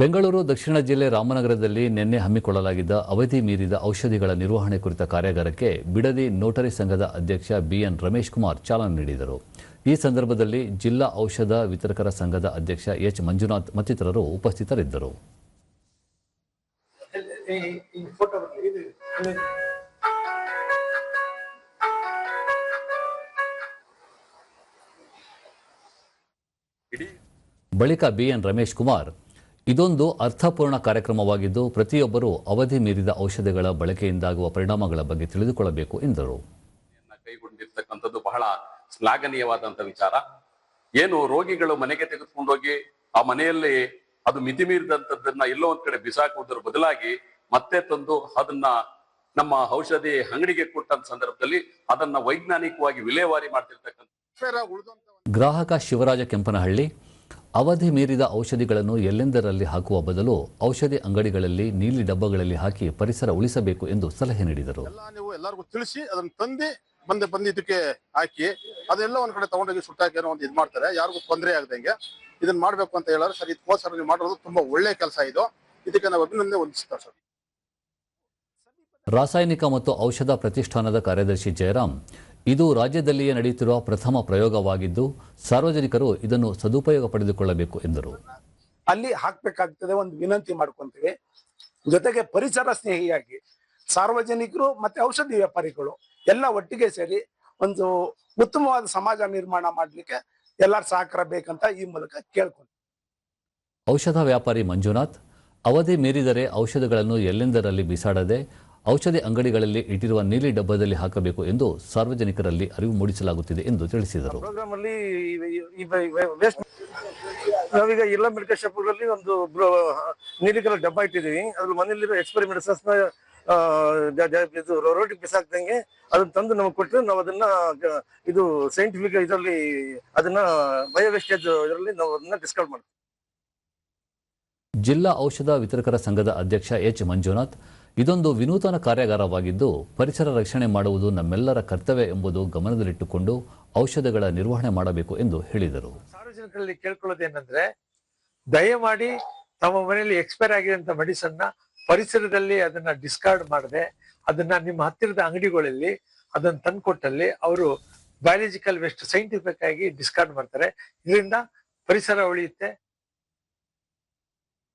ಬೆಂಗಳೂರು, ದಕ್ಷಿಣ ಜಿಲ್ಲೆ ರಾಮನಗರದಲ್ಲಿ ನಿನ್ನೆ ಹಮ್ಮಿಕೊಳ್ಳಲಾಗಿದ್ದ ಅವಧಿ ಮೀರಿದ ಔಷಧಿಗಳ ನಿರ್ವಹಣೆ ಕುರಿತ ಕಾರ್ಯಾಗಾರಕ್ಕೆ ಬಿಡದಿ ನೋಟರಿ ಸಂಘದ ಅಧ್ಯಕ್ಷ ಬಿಎನ್ ರಮೇಶ್ ಕುಮಾರ್ ಚಾಲನೆ ನೀಡಿದರು ಈ ಸಂದರ್ಭದಲ್ಲಿ ಜಿಲ್ಲಾ ಔಷಧ ವಿತರಕರ ಸಂಘದ ಅಧ್ಯಕ್ಷ ಎಚ್ ಮಂಜುನಾಥ್ ಮತ್ತಿತರರು ಉಪಸ್ಥಿತರಿದ್ದರು. ಬಳಿಕ ಬಿಎನ್ ರಮೇಶ್ ಕುಮಾರ್ ಇದೊಂದು ಅರ್ಥಪೂರ್ಣ ಕಾರ್ಯಕ್ರಮವಾಗಿದ್ದು ಪ್ರತಿಯೊಬ್ಬರೂ ಅವಧಿ ಮೀರಿದ ಔಷಧಿಗಳ ಬಳಕೆಯಿಂದಾಗುವ ಪರಿಣಾಮಗಳ ಬಗ್ಗೆ ತಿಳಿದುಕೊಳ್ಳಬೇಕು ಎಂದರು. ಕೈಗೊಂಡಿರ್ತಕ್ಕಂಥದ್ದು ಬಹಳ ಶ್ಲಾಘನೀಯವಾದಂತಹ ವಿಚಾರ. ಏನು ರೋಗಿಗಳು ಮನೆಗೆ ತೆಗೆದುಕೊಂಡೋಗಿ ಆ ಮನೆಯಲ್ಲಿ ಅದು ಮಿತಿ ಮೀರಿದಂಥದ್ದನ್ನ ಎಲ್ಲೋ ಒಂದ್ ಕಡೆ ಬಿಸಾಕುವುದರ ಬದಲಾಗಿ ಮತ್ತೆ ತಂದು ಅದನ್ನ ನಮ್ಮ ಔಷಧಿ ಅಂಗಡಿಗೆ ಕೊಟ್ಟಂತ ಸಂದರ್ಭದಲ್ಲಿ ಅದನ್ನ ವೈಜ್ಞಾನಿಕವಾಗಿ ವಿಲೇವಾರಿ ಮಾಡ್ತಿರ್ತಕ್ಕಂಥ ಗ್ರಾಹಕ ಶಿವರಾಜ ಕೆಂಪನಹಳ್ಳಿ ಅವಧಿ ಮೀರಿದ ಔಷಧಿಗಳನ್ನು ಎಲ್ಲೆಂದರಲ್ಲಿ ಹಾಕುವ ಬದಲು ಔಷಧಿ ಅಂಗಡಿಗಳಲ್ಲಿ ನೀಲಿ ಡಬ್ಬಗಳಲ್ಲಿ ಹಾಕಿ ಪರಿಸರ ಉಳಿಸಬೇಕು ಎಂದು ಸಲಹೆ ನೀಡಿದರು. ಎಲ್ಲ ನೀವು ಎಲ್ಲರಿಗೂ ತಿಳಿಸಿ ಅದನ್ನು ತಂದು ಬಂದೆ ಬಂದಿದ್ದಕ್ಕೆ ಹಾಕಿ ಅದೆಲ್ಲ ಒಂದ್ ಕಡೆ ತಗೊಂಡೋಗಿ ಸುಟ್ಟಾಕಿ ಏನೋ ಒಂದು ಇದು ಮಾಡ್ತಾರೆ. ಯಾರಿಗೂ ತೊಂದರೆ ಆಗದಂಗೆ ಇದನ್ನ ಮಾಡಬೇಕು ಅಂತ ಹೇಳಿದ್ರೆ ಸರ್ ಇದಕ್ಕೋಸ್ಕರ ನೀವು ಮಾಡಿರೋದು ತುಂಬಾ ಒಳ್ಳೆ ಕೆಲಸ ಇದು. ಇದಕ್ಕೆ ನಾವು ಅಭಿನಂದನೆ ಹೊಂದಿಸ್ತಾರೆ ಸರ್. ರಾಸಾಯನಿಕ ಮತ್ತು ಔಷಧ ಪ್ರತಿಷ್ಠಾನದ ಕಾರ್ಯದರ್ಶಿ ಜಯರಾಮ್ ಇದು ರಾಜ್ಯದಲ್ಲಿಯೇ ನಡೆಯುತ್ತಿರುವ ಪ್ರಥಮ ಪ್ರಯೋಗವಾಗಿದ್ದು ಸಾರ್ವಜನಿಕರು ಇದನ್ನು ಸದುಪಯೋಗ ಪಡೆದುಕೊಳ್ಳಬೇಕು ಎಂದರು. ಅಲ್ಲಿ ಹಾಕಬೇಕಾಗ್ತದೆ ಒಂದು ವಿನಂತಿ ಮಾಡ್ಕೊಂತೀವಿ. ಜೊತೆಗೆ ಪರಿಸರ ಸ್ನೇಹಿಯಾಗಿ ಸಾರ್ವಜನಿಕರು ಮತ್ತೆ ಔಷಧಿ ವ್ಯಾಪಾರಿಗಳು ಎಲ್ಲ ಒಟ್ಟಿಗೆ ಸೇರಿ ಒಂದು ಉತ್ತಮವಾದ ಸಮಾಜ ನಿರ್ಮಾಣ ಮಾಡಲಿಕ್ಕೆ ಎಲ್ಲರ ಸಹಕಾರ ಬೇಕಂತ ಈ ಮೂಲಕ ಕೇಳ್ಕೊಂಡು ಔಷಧ ವ್ಯಾಪಾರಿ ಮಂಜುನಾಥ್ ಅವಧಿ ಮೀರಿದರೆ ಔಷಧಗಳನ್ನು ಎಲ್ಲೆಂದರಲ್ಲಿ ಬಿಸಾಡದೆ ಔಷಧಿ ಅಂಗಡಿಗಳಲ್ಲಿ ಇಟ್ಟಿರುವ ನೀಲಿ ಡಬ್ಬದಲ್ಲಿ ಹಾಕಬೇಕು ಎಂದು ಸಾರ್ವಜನಿಕರಲ್ಲಿ ಅರಿವು ಮೂಡಿಸಲಾಗುತ್ತಿದೆ ಎಂದು ತಿಳಿಸಿದರು. ನಾವೀಗ ಎಲ್ಲ ಮೆಡಿಕಲ್ ಶಾಪ್ಗಳಲ್ಲಿ ಒಂದು ನೀಲಿ ಕಲರ್ ಡಬ್ಬ ಇಟ್ಟಿದ್ದೀವಿ. ಅದ್ರ ಮನೆಯಲ್ಲಿರೋ ಎಕ್ಸ್ಪೈರಿ ಮೆಡಿಸನ್ಸ್ ಇದು ರೋಟಿಗೆ ಬಿಸಾಕ್ದಂಗೆ ಅದನ್ನ ತಂದು ನಮಗೆ ಕೊಟ್ಟರೆ ನಾವು ಅದನ್ನ ಇದು ಸೈಂಟಿಫಿಕ್ ಇದರಲ್ಲಿ ಅದನ್ನ ಬಯೋ ವೇಸ್ಟೇಜ್ ಇದರಲ್ಲಿ ನಾವು ಅದನ್ನ ಡಿಸ್ಕೌಂಟ್ ಮಾಡ್ತೀವಿ. ಜಿಲ್ಲಾ ಔಷಧ ವಿತರಕರ ಸಂಘದ ಅಧ್ಯಕ್ಷ ಎಚ್ ಮಂಜುನಾಥ್ ಇದೊಂದು ವಿನೂತನ ಕಾರ್ಯಾಗಾರವಾಗಿದ್ದು, ಪರಿಸರ ರಕ್ಷಣೆ ಮಾಡುವುದು ನಮ್ಮೆಲ್ಲರ ಕರ್ತವ್ಯ ಎಂಬುದು ಗಮನದಲ್ಲಿಟ್ಟುಕೊಂಡು ಔಷಧಗಳ ನಿರ್ವಹಣೆ ಮಾಡಬೇಕು ಎಂದು ಹೇಳಿದರು. ಸಾರ್ವಜನಿಕರಲ್ಲಿ ಕೇಳ್ಕೊಳ್ಳೋದೇನೆಂದ್ರೆ ದಯಮಾಡಿ ತಮ್ಮ ಮನೆಯಲ್ಲಿ ಎಕ್ಸ್ಪೈರ್ ಆಗಿರುವಂತ ಮೆಡಿಸನ್ ಪರಿಸರದಲ್ಲಿ ಅದನ್ನ ಡಿಸ್ಕಾರ್ಡ್ ಮಾಡದೆ, ಅದನ್ನ ನಿಮ್ಮ ಹತ್ತಿರದ ಅಂಗಡಿಗಳಲ್ಲಿ ಅದನ್ನ ತಂದ್ಕೊಟ್ಟಲ್ಲಿ ಅವರು ಬಯಾಲಜಿಕಲ್ ವೇಸ್ಟ್ ಸೈಂಟಿಫಿಕ್ ಆಗಿ ಡಿಸ್ಕಾರ್ಡ್ ಮಾಡ್ತಾರೆ. ಇದರಿಂದ ಪರಿಸರ ಉಳಿಯುತ್ತೆ